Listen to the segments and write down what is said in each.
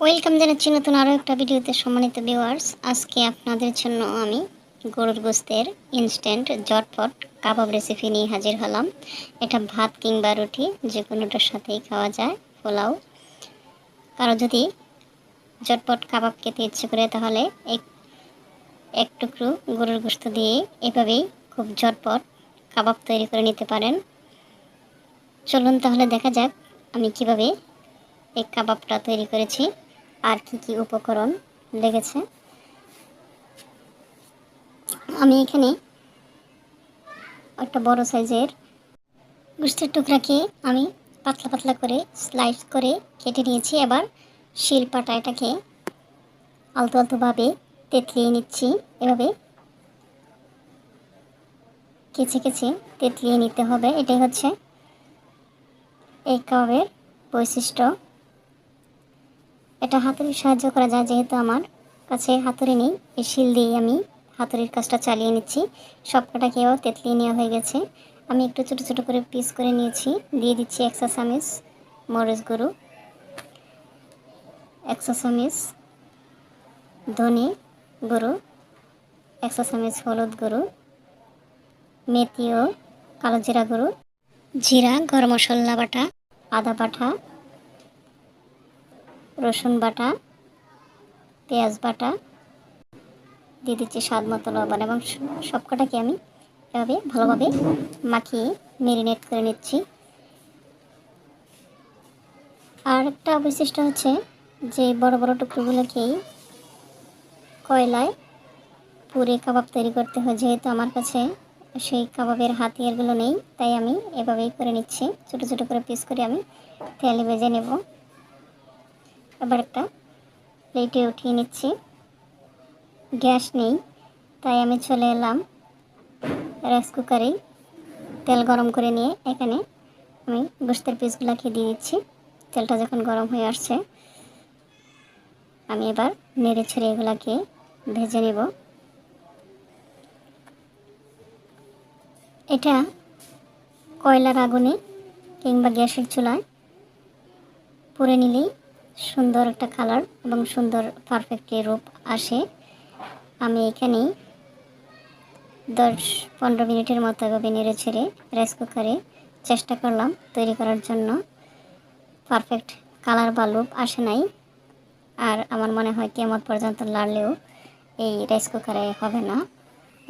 Welcome জানাচ্ছি নতুন আরও একটা ভিডিওতে সম্মানিত ভিউয়ার্স আজকে আপনাদের জন্য আমি গরুর গোস্তের ইনস্ট্যান্ট জটপট কাবাব রেসিপি নিয়ে হাজির হলাম। এটা ভাত কিংবা রুটি, যে কোনোটার সাথেই খাওয়া যায়, পোলাও। কারও যদি জটপট কাবাব খেতে ইচ্ছে করে, তাহলে এক এক টুকরো গরুর গোস্ত দিয়ে এভাবেই খুব ঝটপট কাবাব তৈরি করে নিতে পারেন। চলুন তাহলে দেখা যাক আমি কীভাবে এই কাবাবটা তৈরি করেছি। আর কি কি উপকরণ লেগেছে? আমি এখানে একটা বড় সাইজের গুস্তের টুকরাকে আমি পাতলা পাতলা করে স্লাইস করে কেটে নিয়েছি। এবার শিল পাটা এটাকে আলতো আলতোভাবে তেতলিয়ে নিচ্ছি। এভাবে কেচে কেচে তেতলিয়ে নিতে হবে। এটাই হচ্ছে এই কাবাবের বৈশিষ্ট্য। এটা হাতুড়ির সাহায্য করা যায় যেহেতু আমার কাছে হাতুড়ি নেই। এই শিল দিয়ে আমি হাতুড়ির কাজটা চালিয়ে নিচ্ছি। সবকটাকেও তেতলিয়ে নেওয়া হয়ে গেছে। আমি একটু ছোটো ছোটো করে পিস করে নিয়েছি। দিয়ে দিচ্ছি একশো চামিচ মরিচ গরু একশো চামিচ ধনে গরু একশো চামিচ হলুদ গরু মেথি ও কালো জিরা গরু জিরা, গরম মশলা বাটা, আদা বাটা রসুন বাটা, পেঁয়াজ বাটা, দিয়ে দিচ্ছি স্বাদ মতো লবণ এবং সবকটাকে আমি এভাবে ভালোভাবে মাখিয়ে মেরিনেট করে নিচ্ছি। আর একটা বৈশিষ্ট্য হচ্ছে যে বড় বড় টুকরোগুলোকেই কয়লায় পুরে কাবাব তৈরি করতে হয়। যেহেতু আমার কাছে সেই কাবাবের হাতিয়ারগুলো নেই, তাই আমি এভাবেই করে নিচ্ছি। ছোটো ছোটো করে পিস করে আমি তেলে ভেজে নেব। এবার একটা প্লেটে উঠিয়ে নিচ্ছি। গ্যাস নেই, তাই আমি চলে এলাম রাইস কুকারেই। তেল গরম করে নিয়ে এখানে আমি গোস্তের পিসগুলোকে দিয়ে দিচ্ছি। তেলটা যখন গরম হয়ে আসছে, আমি এবার নেড়ে ছেড়ে এগুলাকে ভেজে নেব। এটা কয়লার আগুনে কিংবা গ্যাসের চুলায় পুড়ে নিলেই সুন্দর একটা কালার এবং সুন্দর পারফেক্টলি রূপ আসে। আমি এখানেই দশ পনেরো মিনিটের মতো এভাবে নেড়ে ছেড়ে রাইস কুকারে চেষ্টা করলাম তৈরি করার জন্য। পারফেক্ট কালার বা লুপ আসে নাই। আর আমার মনে হয় কেমন পর্যন্ত লাড়লেও এই রাইস কুকারে হবে না।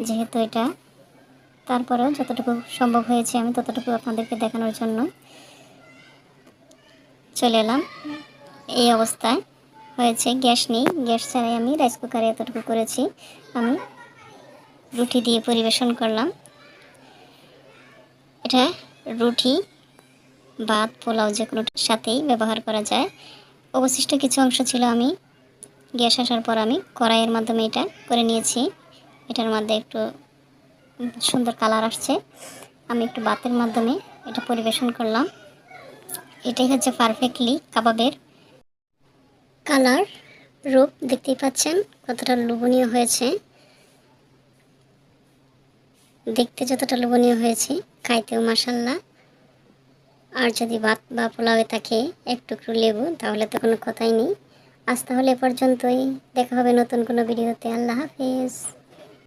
যেহেতু এটা তারপরেও যতটুকু সম্ভব হয়েছে আমি ততটুকু আপনাদেরকে দেখানোর জন্য চলে এলাম। এই অবস্থায় হয়েছে। গ্যাস নেই। গ্যাস ছাড়াই আমি রাইস কুকারে এতটুকু করেছি। আমি রুটি দিয়ে পরিবেশন করলাম। এটা রুটি, ভাত, পোলাও যে কোনো সাথেই ব্যবহার করা যায়। অবশিষ্ট কিছু অংশ ছিল আমি গ্যাস আসার পর আমি কড়াইয়ের মাধ্যমে এটা করে নিয়েছি। এটার মধ্যে একটু সুন্দর কালার আসছে। আমি একটু বাতের মাধ্যমে এটা পরিবেশন করলাম। এটাই হচ্ছে পারফেক্টলি কাবাবের কালার রূপ দেখতেই পাচ্ছেন, কতটা লোভনীয় হয়েছে। দেখতে যতটা লোভনীয় হয়েছে, খাইতেও মাসাল্লা আর যদি ভাত বা পোলাওয়ে থাকে একটুকরো লেবু, তাহলে তো কোনো কথাই নেই। আজ তাহলে এ পর্যন্তই। দেখা হবে নতুন কোনো ভিডিওতে। আল্লাহ হাফিজ।